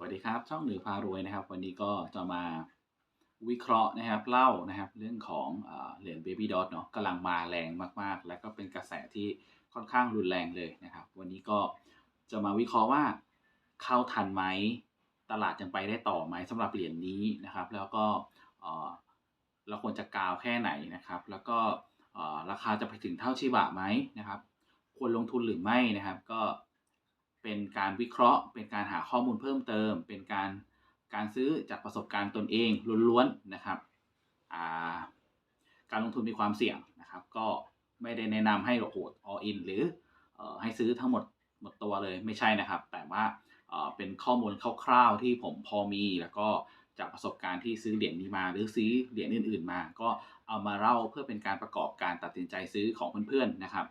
วัสดีครับ ช่องหนือพารวยนะครับ วันนี้ก็จะมาวิเคราะห์นะครับ เล่านะครับ เรื่องของเหรียญ Baby Dot เนาะกำลังมาแรงมากๆ และก็เป็นกระแสที่ค่อนข้างรุนแรงเลยนะครับ วันนี้ก็จะมาวิเคราะห์ว่าเข้าทันไหมตลาดยังไปได้ต่อไหมสำหรับเหรียญนี้นะครับ แล้วก็เราควรจะกาวแค่ไหนนะครับ แล้วก็ราคาจะไปถึงเท่าชิบะไหมนะครับ ควรลงทุนหรือไม่นะครับ ก็ เป็นการวิเคราะห์ เป็นการหาข้อมูลเพิ่มเติม เป็นการการซื้อจากประสบการณ์ตนเองล้วนๆนะครับาการลงทุนมีความเสี่ยงนะครับ ก็ไม่ได้แนะนำให้โหด all in หรืออให้ซื้อทั้งหมดหมดตัวเลยไม่ใช่นะครับ แต่ว่าเอ่อเป็นข้อมูลคร่าวๆที่ผมพอมีแล้วก็จากประสบการณ์ที่ซื้อเหรียญนี้มา หรือซื้อเหรียญอื่น ๆ มา ก็เอามาเล่าเพื่อเป็นการประกอบการตัดสินใจซื้อของเพื่อนๆนะครับ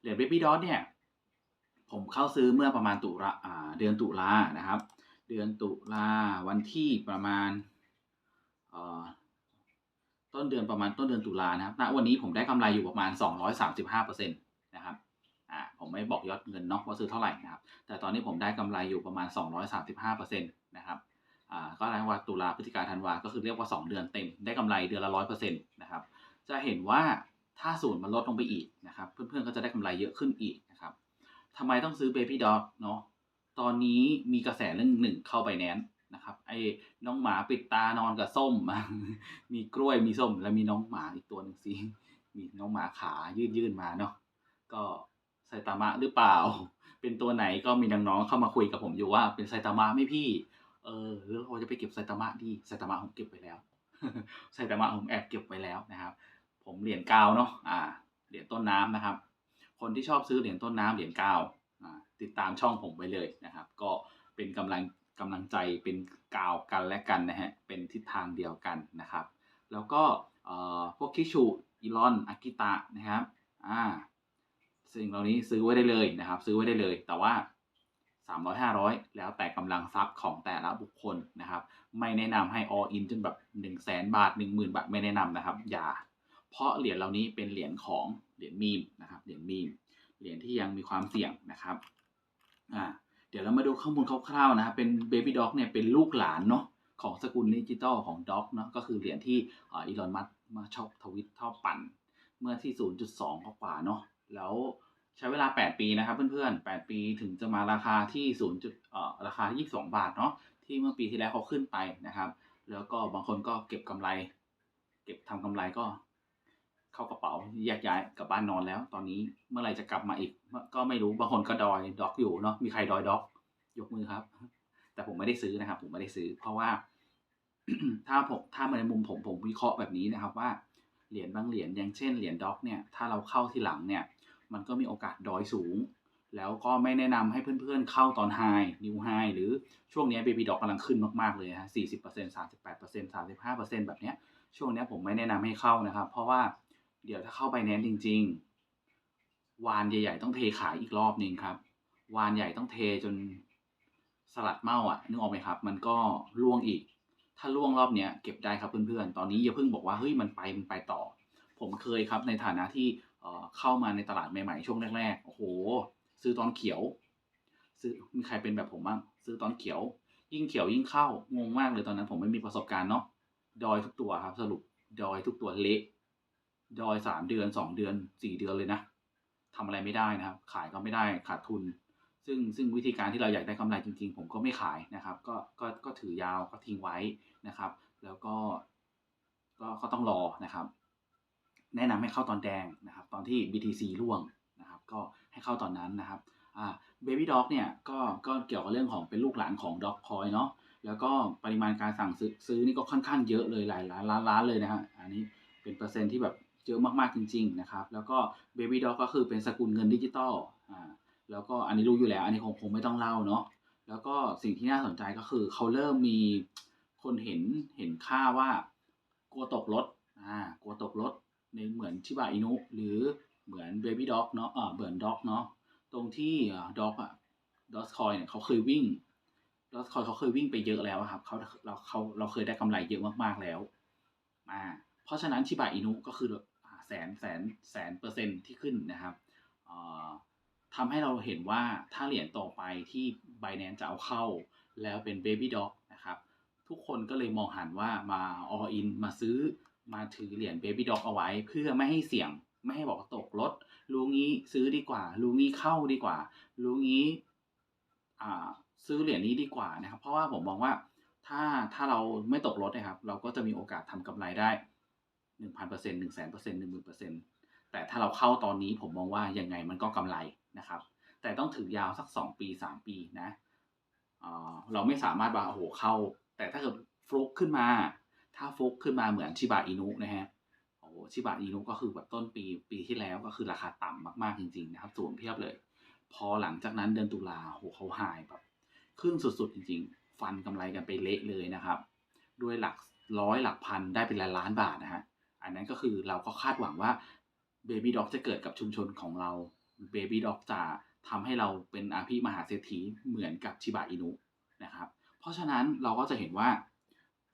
เหรียญ Baby Dot เนี่ย ผมเข้าซื้อเมื่อประมาณตุลาเดือนตุลานะครับ เดือนตุลาวันที่ประมาณต้นเดือนประมาณต้นเดือนตุลานะครับณวันนี้ผมได้กำไรอยู่ประมาณ 235%นะครับอ่าผมไม่บอกยอดเงินเนาะว่าซื้อเท่าไหร่นะครับ แต่ตอนนี้ผมได้กำไรอยู่ประมาณ 235%นะครับอ่าก็แปลว่าตุลาพฤศจิกาธันวาก็คือเรียกว่า 2 เดือนเต็ม ได้กำไรเดือนละ 100%นะครับ จะเห็นว่าถ้าศูนย์มันลดลงไปอีกนะครับ เพื่อนๆก็จะได้กำไรเยอะขึ้นอีกนะครับ ทำไมต้องซื้อ Baby Dog เนาะตอนนี้มีกระแสเรื่องหนึ่งเข้าไปแนนนะครับ ไอ้น้องหมาปิดตานอนกับส้ม มีกล้วยมีส้ม แล้วมีน้องหมาอีกตัวหนึ่งสิมีน้องหมาขายื่นยื่นๆมาเนาะก็ไซตามะหรือเปล่า เป็นตัวไหนก็มีน้องๆเข้ามาคุยกับผมอยู่ว่าเป็นไซตามะไหม่พี่ เออหรือเราจะไปเก็บไซตามะดีไซตามะผมเก็บไปแล้วไซตามะผมแอบเก็บไว้แล้วนะครับ ผมเหรียญกาวเนาะอ่าเหรียญต้นน้ำนะครับ คนที่ชอบซื้อเหรียญต้นน้ำเหรียญกาวอ่าติดตามช่องผมไว้เลยนะครับ ก็เป็นกำลังกำลังใจเป็นกาวกันและกันนะฮะเป็นทิศทางเดียวกันนะครับ แล้วก็พวกคิชูอีลอนอากิตะนะครับอ่าสิ่งเหล่านี้ซื้อไว้ได้เลยนะครับ ซื้อไว้ได้เลย แต่ว่า 300 500 แล้วแต่กำลังทรัพย์ของแต่ละบุคคลนะครับ ไม่แนะนำให้ all in จนแบบ 1 0 0 0 0แบาท 10,000 บาท ไม่แนะนำนะครับ อย่า เพราะเหรียญเหล่านี้เป็นเหรียญของ เหรียญมีมนะครับเหรียญมีมเหรียญที่ยังมีความเสี่ยงนะครับอ่าเดี๋ยวเรามาดูข้อมูลคร่าวๆนะครับเป็น Baby Dog เนี่ยเป็นลูกหลานเนาะของสกุลดิจิตอลของ Dog เนาะก็คือเหรียญที่อีลอนมัสมาชอบทวิตชอบปั่น เมื่อที่ 0.2 กว่าเนาะแล้วใช้เวลา 8 ปีนะครับเพื่อนๆ 8 ปีถึงจะมาราคาที่ 0. จุดเอ่อราคาที่22 บาทเนาะที่เมื่อปีที่แล้วเขาขึ้นไปนะครับ แล้วก็บางคนก็เก็บกำไร เก็บทำกำไรก็ เข้ากระเป๋าแยกย้ายกลับบ้านนอนแล้ว ตอนนี้เมื่อไหร่จะกลับมาอีก ก็ไม่รู้บางคนก็ดอยด็อกอยู่เนาะมีใครดอยด็อก ยกมือครับ แต่ผมไม่ได้ซื้อนะครับ ผมไม่ได้ซื้อ เพราะว่า ถ้าผมถ้ามาในมุมผมผมวิเคราะห์แบบนี้นะครับว่าเหรียญบางเหรียญอย่างเช่นเหรียญด็อกเนี่ยถ้าเราเข้าทีหลังเนี่ย มันก็มีโอกาสดอยสูง แล้วก็ไม่แนะนำให้เพื่อนๆเข้าตอนไฮนิวไฮหรือช่วงนี้เบบีด็อกกำลังขึ้นมากๆเลยฮะสี่สิบเปอร์เซ็นต์สามสิบแปดเปอร์เซ็นต์สามสิบห้าเปอร์เซ็นต์แบบเนี้ยช่วงนี้ผมไม่แนะนำให้เข้านะครับ เพราะว่า เดี๋ยวถ้าเข้าไปแนนจริง ๆ วานใหญ่ๆต้องเทขายอีกรอบนึงครับ วานใหญ่ต้องเทจนสลัดเมาอะนึกออกไหมครับ มันก็ล่วงอีก ถ้าล่วงรอบเนี้ยเก็บได้ครับเพื่อนๆ ตอนนี้อย่าเพิ่งบอกว่าเฮ้ยมันไปมันไปต่อ ผมเคยครับในฐานะที่เข้ามาในตลาดใหม่ๆช่วงแรกๆ โอ้โห ซื้อตอนเขียว ซื้อมีใครเป็นแบบผมบ้าง ซื้อตอนเขียว ยิ่งเขียวยิ่งเข้างงมากเลยตอนนั้น ผมไม่มีประสบการณ์เนาะดอยทุกตัวครับ สรุปดอยทุกตัวเละ ดอยสามเดือนสองเดือนสี่เดือนเลยนะทำอะไรไม่ได้นะครับ ขายก็ไม่ได้ขาดทุน ซึ่งซึ่งวิธีการที่เราอยากได้กำไรจริง ๆ ผมก็ไม่ขายนะครับ ก็ก็ก็ถือยาวก็ทิ้งไว้นะครับ แล้วก็ ก็ก็ต้องรอนะครับ แนะนำให้เข้าตอนแดงนะครับ ตอนที่ BTC ร่วงนะครับ ก็ให้เข้าตอนนั้นนะครับอ่า Baby Dog เนี่ยก็ก็เกี่ยวกับเรื่องของเป็นลูกหลานของ Dog Coin เนาะแล้วก็ปริมาณการสั่งซื้อซื้อนี่ก็ค่อนข้างเยอะเลยหลายล้านล้านล้านเลยนะฮะอันนี้เป็นเปอร์เซ็นต์ที่แบบ เยอะมากๆจริง ๆ นะครับ แล้วก็ Baby Dog ก็คือเป็นสกุลเงินดิจิตอลอ่าแล้วก็อันนี้รู้อยู่แล้ว อันนี้คงคงไม่ต้องเล่าเนาะแล้วก็สิ่งที่น่าสนใจก็คือเขาเริ่มมีคนเห็นเห็นค่าว่ากลัวตกรถอ่ากลัวตกรถในเหมือนชิบะอินุหรือเหมือน Baby Dog เนาะเออเหมือน Dog เนาะตรงที่ด็อกอะดอสคอยเนี่ยเขาเคยวิ่งดอสคอยเขาเคยวิ่งไปเยอะแล้วครับเขาเราเขาเราเคยได้กำไรเยอะมากๆแล้วอ่าเพราะฉะนั้นชิบะอินุก็คือ แสนแสนแสนเปอร์เซ็นต์ที่ขึ้นนะครับอ่าทำให้เราเห็นว่าถ้าเหรียญต่อไปที่ b บ n a n c e จะเอาเข้า แล้วเป็น Baby Dog นะครับทุกคนก็เลยมองหันว่ามา all in มาซื้อมาถือเหรียญ Baby Dog เอาไว้ เพื่อไม่ให้เสี่ยงไม่ให้บอกว่าตกรถรู้งี้ซื้อดีกว่า รู้งี้เข้าดีกว่า รู้งี้อ่าซื้อเหรียญนี้ดีกว่านะครับ เพราะว่าผมมองว่าถ้าถ้าเราไม่ตกรถนะครับ เราก็จะมีโอกาสทำกำไรได้ หนึ่งพันเปอร์เซ็นต์หนึ่งแสนเปอร์เซ็นต์หนึ่งหมื่นเปอร์เซ็นต์แต่ถ้าเราเข้าตอนนี้ผมมองว่ายังไงมันก็กำไรนะครับ แต่ต้องถือยาวสักสองปีสามปีนะเราไม่สามารถว่าโอ้โหเข้า แต่ถ้าเกิดฟลุกขึ้นมา ถ้าฟลุกขึ้นมาเหมือนชิบะอินุนะฮะโอ้โหชิบะอินุก็คือแบบต้นปีปีที่แล้วก็คือราคาต่ำมากๆจริงๆนะครับสูงเพียบเลย พอหลังจากนั้นเดือนตุลาโหเขาหายแบบขึ้นสุดๆจริง ๆ ฟันกำไรกันไปเละเลยนะครับ ด้วยหลักร้อยหลักพันได้เป็นล้านล้านบาทนะฮะ อันนั้นก็คือเราก็คาดหวังว่า Baby Dog จะเกิดกับชุมชนของเรา Baby Dog จะทำให้เราเป็นอาพี่มหาเศรษฐีเหมือนกับชิบะอินุนะครับ เพราะฉะนั้นเราก็จะเห็นว่า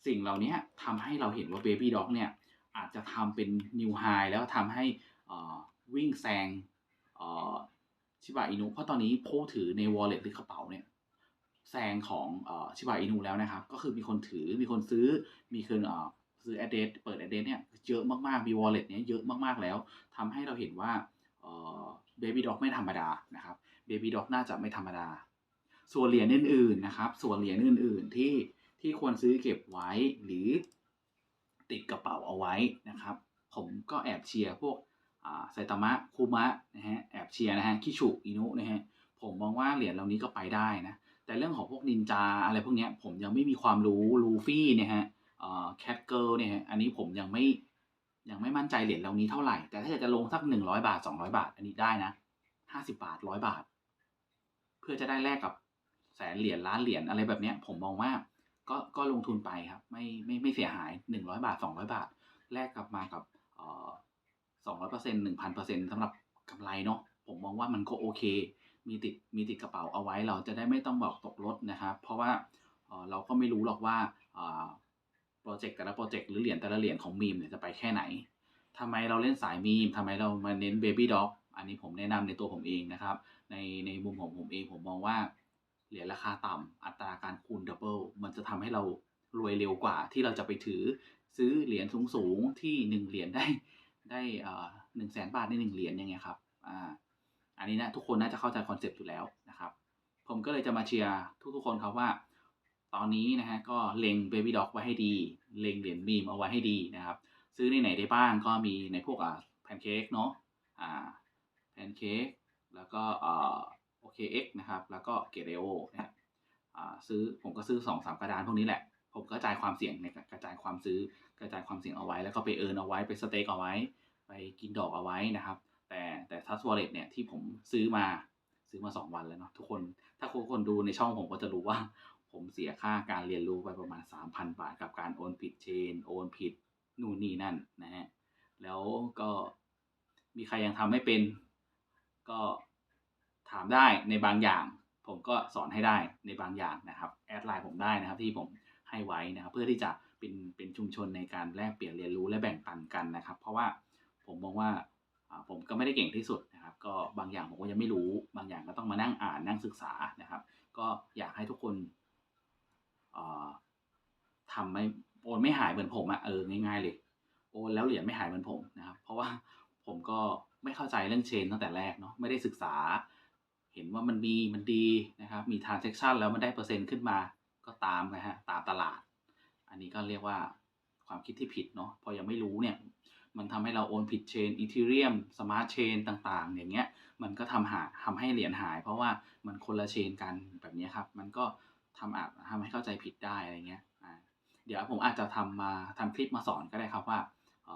สิ่งเหล่านี้ทำให้เราเห็นว่า Baby Dog เนี่ยอาจจะทำเป็น New High แล้วทำให้อ่าวิ่งแซงชิบะอินุเพราะตอนนี้ผู้ถือใน wallet หรือกระเป๋าเนี่ยแซงของชิบะอินุแล้วนะครับ ก็คือมีคนถือมีคนซื้อมีคนอ่อ ซื้อ address เปิด address เนี่ยเยอะมากๆมี wallet เนี่ยเยอะมากๆแล้วทำให้เราเห็นว่าเอ่อ Baby Dog ไม่ธรรมดานะครับ Baby Dog น่าจะไม่ธรรมดา ส่วนเหรียญอื่นๆนะครับ ส่วนเหรียญอื่นๆที่ที่ควรซื้อเก็บไว้หรือติดกระเป๋าเอาไว้นะครับ ผมก็แอบเชียร์พวกไซตามะคูมะนะฮะแอบเชียร์นะฮะคิชุอินุนะฮะผมมองว่าเหรียญเหล่านี้ก็ไปได้นะแต่เรื่องของพวกนินจาอะไรพวกนี้ผมยังไม่มีความรู้ลูฟี่เนี่ยฮะ แคทเกิลเนี่ยฮะอันนี้ผมยังไม่ยังไม่มั่นใจเหรียญเหล่านี้เท่าไหร่ แต่ถ้าอยากจะลงสักหนึ่งร้อยบาทสองร้อยบาท อันนี้ได้นะห้าสิบาทร้อยบาท เพื่อจะได้แลกกับแสนเหรียญล้านเหรียญอะไรแบบเนี้ย ผมมองว่าก็ก็ลงทุนไปครับ ไม่ไม่ไม่เสียหายหนึ่งร้อยบาทสองร้อยบาท แลกกลับมากับสองร้อยเปอร์เซ็นต์หนึ่งพันเปอร์เซ็นต์สำหรับกำไรเนาะผมมองว่ามันก็โอเค มีติดมีติดกระเป๋าเอาไว้เราจะได้ไม่ต้องบอกตกรถนะครับ เพราะว่าเอ่อเราก็ไม่รู้หรอกว่า โปรเจกต์แต่ละโปรเจกต์หรือเหรียญแต่ละเหรียญของมีมเนี่ยจะไปแค่ไหนทำไมเราเล่นสายมีมทำไมเรามาเน้นเบบี้ด็อกอันนี้ผมแนะนำในตัวผมเองนะครับ ในในมุมของผมเองผมมองว่าเหรียญราคาต่ำอัตราการคูณดับเบิลมันจะทำให้เรารวยเร็วกว่าที่เราจะไปถือซื้อเหรียญสูงๆที่หนึ่งเหรียญได้ได้หนึ่งแสนบาทในหนึ่งเหรียญอย่างเงี้ยครับอ่าอันนี้นะทุกคนน่าจะเข้าใจคอนเซปต์อยู่แล้วนะครับ ผมก็เลยจะมาเชียร์ทุกๆคนครับว่า ตอนนี้นะฮะก็เล็ง Baby Dog ไว้ให้ดี เล็งเหรียญมีมเอาไว้ให้ดีนะครับ ซื้อในไหนได้บ้างก็มีในพวกอ่าแพนเค้กเนาะอ่าแพนเค้กแล้วก็อ่าโอเคเอ็กนะครับ แล้วก็เกเรโอนะครับอ่าซื้อผมก็ซื้อสองสามกระดานพวกนี้แหละ ผมกระจายความเสี่ยงในกระจายความซื้อกระจายความเสี่ยงเอาไว้ แล้วก็ไปเอิร์นเอาไว้ไปสเต็กเอาไว้ ไปกินดอกเอาไว้นะครับ แต่แต่ทัสวอลเล็ตเนี่ยที่ผมซื้อมาซื้อมาสองวันแล้วเนาะทุกคนถ้าทุกคนดูในช่องผมก็จะรู้ว่า ผมเสียค่าการเรียนรู้ไปประมาณ 3,000 บาท กับการโอนผิดเชน โอนผิดนู่นนี่นั่นนะฮะ แล้วก็มีใครยังทำไม่เป็น ก็ถามได้ในบางอย่าง ผมก็สอนให้ได้ในบางอย่างนะครับ แอดไลน์ผมได้นะครับที่ผมให้ไว้นะครับ เพื่อที่จะเป็นเป็นชุมชนในการแลกเปลี่ยนเรียนรู้และแบ่งปันกันนะครับ เพราะว่าผมมองว่าผมก็ไม่ได้เก่งที่สุดนะครับ ก็บางอย่างผมก็ยังไม่รู้ บางอย่างก็ต้องมานั่งอ่านนั่งศึกษานะครับ ก็อยากให้ทุกคน ทำไม่โอนไม่หายเหมือนผมอะเออง่ายๆเลยโอนแล้วเหรียญไม่หายเหมือนผมนะครับ เพราะว่าผมก็ไม่เข้าใจเรื่องเชนตั้งแต่แรกเนาะไม่ได้ศึกษา เห็นว่ามันมีมันดีนะครับมี transaction แล้วมันได้เปอร์เซ็นต์ขึ้นมาก็ตามนะฮะตามตลาด อันนี้ก็เรียกว่าความคิดที่ผิดเนาะพอยังไม่รู้เนี่ยมันทำให้เราโอนผิดเชนอีเทเรียมสมาร์ทเชนต่างๆ อย่างเงี้ยมันก็ทำหาทำให้เหรียญหาย เพราะว่ามันคนละเชนกันแบบนี้ครับ มันก็ ทำอาจทำให้เข้าใจผิดได้อะไรเงี้ยเดี๋ยวผมอาจจะทำมาทำคลิปมาสอนก็ได้ครับว่าเ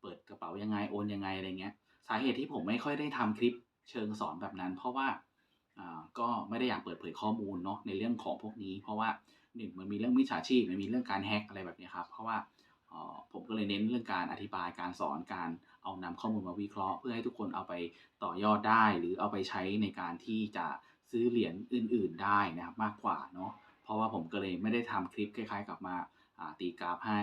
เปิดกระเป๋ายังไงโอนยังไงอะไรเงี้ย สาเหตุที่ผมไม่ค่อยได้ทำคลิปเชิงสอนแบบนั้น เพราะว่าก็ไม่ได้อยากเปิดเผยข้อมูลเนาะในเรื่องของพวกนี้ เพราะว่าหนึ่งมันมีเรื่องมิจฉาชีพมันมีเรื่องการแฮ็กอะไรแบบนี้ครับ เพราะว่าผมก็เลยเน้นเรื่องการอธิบายการสอนการเอานำข้อมูลมาวิเคราะห์ เพื่อให้ทุกคนเอาไปต่อยอดได้ หรือเอาไปใช้ในการที่จะ ซื้อเหรียญอื่น ๆได้นะครับมากกว่าเนาะเพราะว่าผมก็เลยไม่ได้ทำคลิปคล้าย ๆ กับมาตีกราฟให้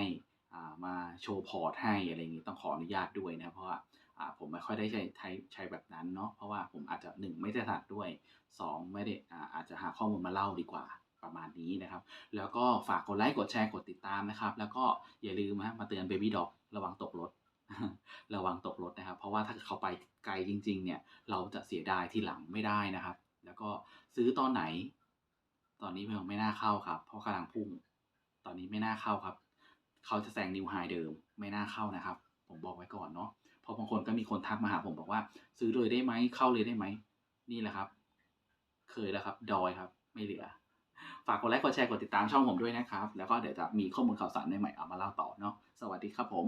มาโชว์พอร์ตให้อะไรอย่างนี้ต้องขออนุญาตด้วยนะเพราะว่าผมไม่ค่อยได้ใช้ใช้ใช้แบบนั้นเนาะเพราะว่าผมอาจจะหนึ่งไม่ได้ถนัดด้วยสองไม่ได้อาจจะหาข้อมูลมาเล่าดีกว่าประมาณนี้นะครับ แล้วก็ฝากกดไลค์กดแชร์กดติดตามนะครับ แล้วก็อย่าลืมนะมาเตือน Baby Dog ระวังตกรถ ระวังตกรถนะครับ เพราะว่าถ้าเขาไปไกลจริง ๆ เนี่ย เราจะเสียดายที่หลังไม่ได้นะครับ แล้วก็ซื้อตอนไหน ตอนนี้ยังไม่น่าเข้าครับ เพราะกำลังพุ่ง ตอนนี้ไม่น่าเข้าครับ เขาจะแซงนิวไฮเดิมไม่น่าเข้านะครับ ผมบอกไว้ก่อนเนาะเพราะบางคนก็มีคนทักมาหาผมบอกว่า ซื้อเลยได้ไหมเข้าเลยได้ไหมนี่แหละครับ เคยแล้วครับ ดอยครับ ไม่เหลือ ฝากกดไลค์กดแชร์กดติดตามช่องผมด้วยนะครับ แล้วก็เดี๋ยวจะมีข้อมูลข่าวสารใหม่ๆเอามาเล่าต่อเนาะสวัสดีครับผม